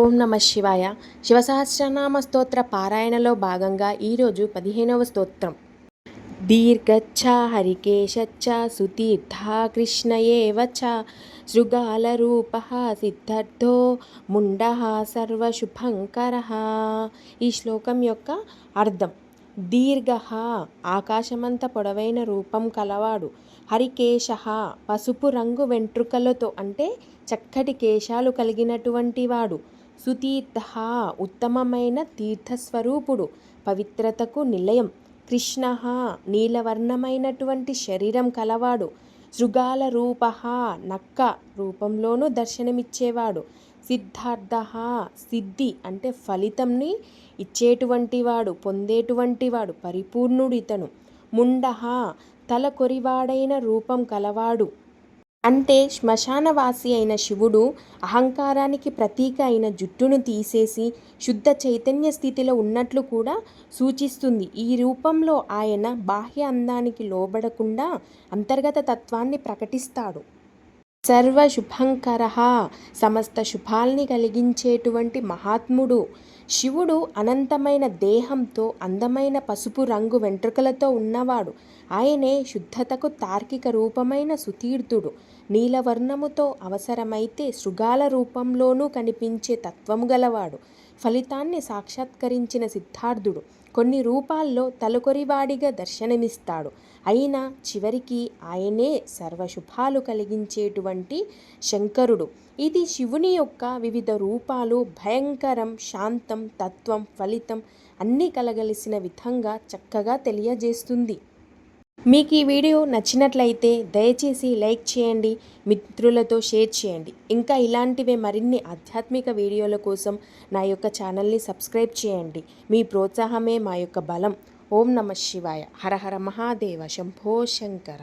ఓం నమ శివాయ. శివసహస్రనామ స్తోత్ర పారాయణలో భాగంగా ఈరోజు పదిహేనవ స్తోత్రం. దీర్ఘచ్చ హరికేశచ్చ సుతీర్థ కృష్ణయేవ చ శృగాలరూప సిద్ధార్థో ముండ సర్వశుభంకర. ఈ శ్లోకం యొక్క అర్థం. దీర్ఘ ఆకాశమంత పొడవైన రూపం కలవాడు. హరికేశ పసుపు రంగు వెంట్రుకలతో అంటే చక్కటి కేశాలు కలిగినటువంటి వాడు. సుతీర్థ ఉత్తమమైన తీర్థస్వరూపుడు. పవిత్రతకు నిలయం. కృష్ణ నీలవర్ణమైనటువంటి శరీరం కలవాడు. శృగాల రూప నక్క రూపంలోనూ దర్శనమిచ్చేవాడు. సిద్ధార్థ సిద్ధి అంటే ఫలితంని ఇచ్చేటువంటి వాడు పొందేటువంటి వాడు పరిపూర్ణుడు ఇతను ముండహ తల కొరివాడైన రూపం కలవాడు. అంటే శ్మశానవాసి అయిన శివుడు అహంకారానికి ప్రతీక అయిన జుట్టును తీసేసి శుద్ధ చైతన్య స్థితిలో ఉన్నట్లు కూడా సూచిస్తుంది. ఈ రూపంలో ఆయన బాహ్య అందానికి లోబడకుండా అంతర్గత తత్వాన్ని ప్రకటిస్తాడు. సర్వశుభంకర సమస్త శుభాల్ని కలిగించేటువంటి మహాత్ముడు. శివుడు అనంతమైన దేహంతో అందమైన పసుపు రంగు వెంట్రుకలతో ఉన్నవాడు. ఆయనే శుద్ధతకు తార్కిక రూపమైన సుతీర్థుడు. నీలవర్ణముతో అవసరమైతే శృగాల రూపంలోనూ కనిపించే తత్వము గలవాడు. ఫలితాన్ని సాక్షాత్కరించిన సిద్ధార్థుడు కొన్ని రూపాల్లో తలకొరివాడిగా దర్శనమిస్తాడు. అయినా చివరికి ఆయనే సర్వశుభాలు కలిగించేటువంటి శంకరుడు. ఇది శివుని యొక్క వివిధ రూపాలు భయంకరం శాంతం తత్వం ఫలితం అన్నీ కలగలిసిన విధంగా చక్కగా తెలియజేస్తుంది. మీకు ఈ వీడియో నచ్చినట్లయితే దయచేసి లైక్ చేయండి మిత్రులతో షేర్ చేయండి. ఇంకా ఇలాంటివే మరిన్ని ఆధ్యాత్మిక వీడియోల కోసం నా యొక్క ఛానల్ని సబ్స్క్రైబ్ చేయండి. మీ ప్రోత్సాహమే మా యొక్క బలం. ఓం నమ శివాయ. హర హర మహాదేవ. శంభో శంకర.